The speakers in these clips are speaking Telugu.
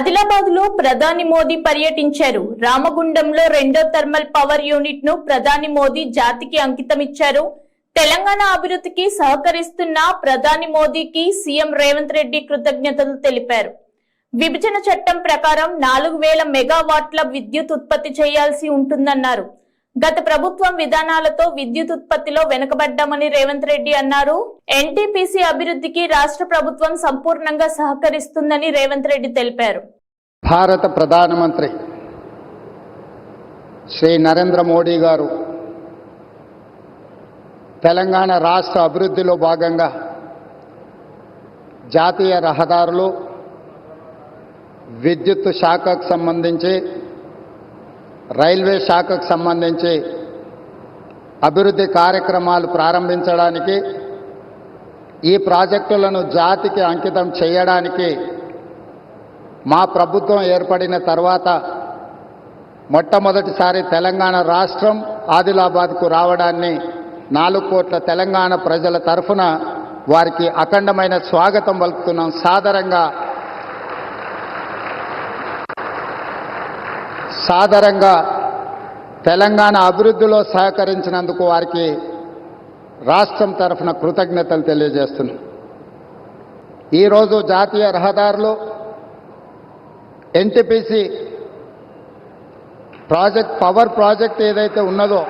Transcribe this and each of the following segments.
ఆదిలాబాద్లో ప్రధాని మోదీ పర్యటించారు. రామగుండంలో రెండో థర్మల్ పవర్ యూనిట్ను ప్రధాని మోదీ జాతికి అంకితమిచ్చారు. తెలంగాణ అభివృద్ధికి సహకరిస్తున్న ప్రధాని మోదీకి సీఎం రేవంత్ రెడ్డి కృతజ్ఞతలు తెలిపారు. విభజన చట్టం ప్రకారం నాలుగు వేల మెగావాట్ల విద్యుత్ ఉత్పత్తి చేయాల్సి ఉంటుందన్నారు. గత ప్రభుత్వం విధానాలతో విద్యుత్ ఉత్పత్తిలో వెనుకబడ్డామని రేవంత్ రెడ్డి అన్నారు. ఎన్టీపీసీ అభివృద్ధికి రాష్ట్ర ప్రభుత్వం సంపూర్ణంగా సహకరిస్తుందని రేవంత్ రెడ్డి తెలిపారు. భారత ప్రధానమంత్రి శ్రీ నరేంద్ర మోడీ గారు తెలంగాణ రాష్ట్ర అభివృద్ధిలో భాగంగా జాతీయ రహదారులు విద్యుత్ శాఖకు సంబంధించి రైల్వే శాఖకు సంబంధించి అభివృద్ధి కార్యక్రమాలు ప్రారంభించడానికి ఈ ప్రాజెక్టులను జాతికి అంకితం చేయడానికి మా ప్రభుత్వం ఏర్పడిన తర్వాత మొట్టమొదటిసారి తెలంగాణ రాష్ట్రం ఆదిలాబాద్కు రావడాన్ని నాలుగు కోట్ల తెలంగాణ ప్రజల తరఫున వారికి అఖండమైన స్వాగతం పలుకుతున్నాం. సాదరంగా సాదరంగా తెలంగాణ అభివృద్ధిలో సహకరించినందుకు వారికి రాష్ట్రం తరఫున కృతజ్ఞతలు తెలియజేస్తున్నాం. ఈరోజు జాతీయ రహదారులు ఎన్టీపీసీ ప్రాజెక్ట్ పవర్ ప్రాజెక్ట్ ఏదైతే ఉన్నదో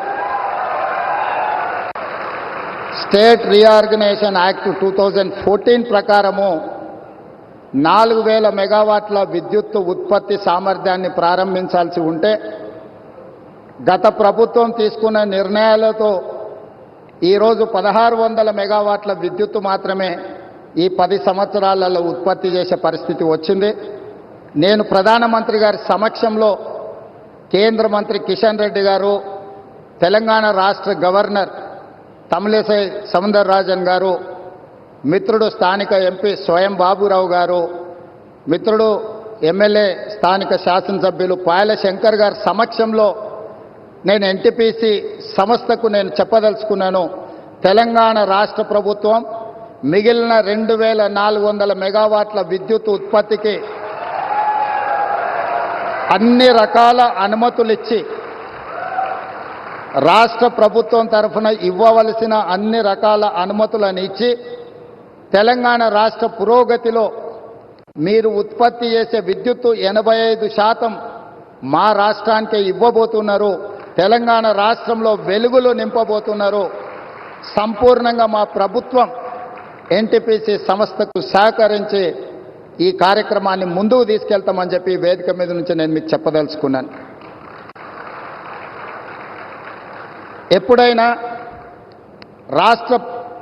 state reorganisation act two thousand fourteen ప్రకారము నాలుగు వేల మెగావాట్ల విద్యుత్ ఉత్పత్తి సామర్థ్యాన్ని ప్రారంభించాల్సి ఉంటే గత ప్రభుత్వం తీసుకున్న నిర్ణయాలతో ఈరోజు పదహారు వందల మెగావాట్ల విద్యుత్ మాత్రమే ఈ పది సంవత్సరాలలో ఉత్పత్తి చేసే పరిస్థితి వచ్చింది. నేను ప్రధానమంత్రి గారి సమక్షంలో కేంద్ర మంత్రి కిషన్ రెడ్డి గారు తెలంగాణ రాష్ట్ర గవర్నర్ తమిళసై సముందర్ రాజన్ గారు మిత్రుడు స్థానిక ఎంపీ స్వయం బాబురావు గారు మిత్రుడు ఎమ్మెల్యే స్థానిక శాసనసభ్యులు పాయల శంకర్ గారి సమక్షంలో నేను ఎన్టీపీసీ సంస్థకు నేను చెప్పదలుచుకున్నాను. తెలంగాణ రాష్ట్ర ప్రభుత్వం మిగిలిన రెండు వేల నాలుగు వందల మెగావాట్ల విద్యుత్ ఉత్పత్తికి అన్ని రకాల అనుమతులు ఇచ్చి రాష్ట్ర ప్రభుత్వం తరఫున ఇవ్వవలసిన అన్ని రకాల అనుమతులను ఇచ్చి తెలంగాణ రాష్ట్ర పురోగతిలో మీరు ఉత్పత్తి చేసే విద్యుత్తు ఎనభై ఐదు శాతం మా రాష్ట్రానికే ఇవ్వబోతున్నారు. తెలంగాణ రాష్ట్రంలో వెలుగులు నింపబోతున్నారు. సంపూర్ణంగా మా ప్రభుత్వం ఎన్టీపీసీ సంస్థకు సహకరించి ఈ కార్యక్రమాన్ని ముందుకు తీసుకెళ్తామని చెప్పి వేదిక మీద నుంచి నేను మీకు చెప్పదలుచుకున్నాను. ఎప్పుడైనా రాష్ట్ర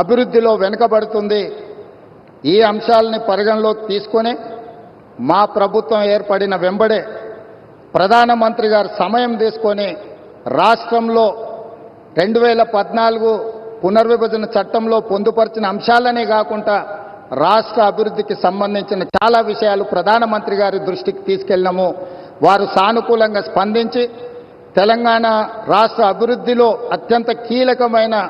అభివృద్ధిలో వెనుకబడుతుంది. ఈ అంశాలని పరిగణలోకి తీసుకొని మా ప్రభుత్వం ఏర్పడిన వెంబడే ప్రధానమంత్రి గారు సమయం తీసుకొని రాష్ట్రంలో రెండు వేల పద్నాలుగు పునర్విభజన చట్టంలో పొందుపరిచిన అంశాలనే కాకుండా రాష్ట్ర అభివృద్ధికి సంబంధించిన చాలా విషయాలు ప్రధానమంత్రి గారి దృష్టికి తీసుకెళ్ళినాము. వారు సానుకూలంగా స్పందించి తెలంగాణ రాష్ట్ర అభివృద్ధిలో అత్యంత కీలకమైన